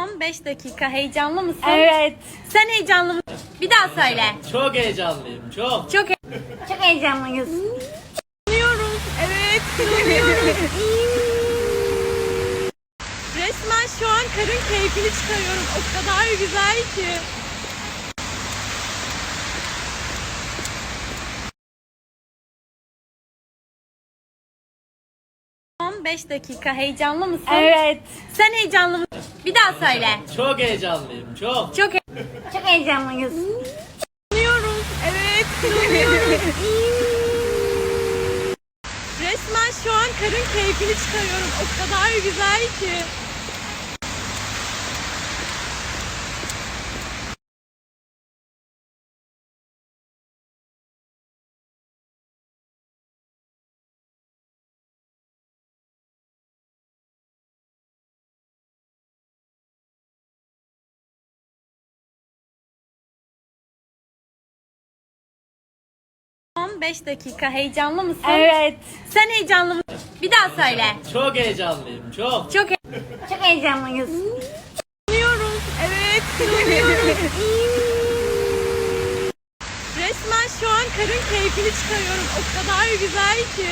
15 dakika heyecanlı mısın? Evet. Sen heyecanlı mısın? Bir daha söyle. Çok heyecanlıyım, çok. Çok Çok heyecanlıyız. heyecanlıyoruz. Evet. inanıyoruz. Resmen şu an karın keyfini çıkarıyorum. O kadar güzel ki. ...15 dakika heyecanlı mısın? Evet. Sen heyecanlı mısın? Bir daha söyle. Çok heyecanlıyım, çok. Çok Çok heyecanlıyız. heyecanlıyoruz. Evet. inanıyoruz. Resmen şu an karın keyfini çıkarıyorum. O kadar güzel ki. ...15 dakika heyecanlı mısın? Evet. Sen heyecanlı mısın? Bir daha söyle. Çok heyecanlıyım, çok. Çok Çok heyecanlıyız. heyecanlıyoruz. Evet. inanıyoruz. Resmen şu an karın keyfini çıkarıyorum. O kadar güzel ki.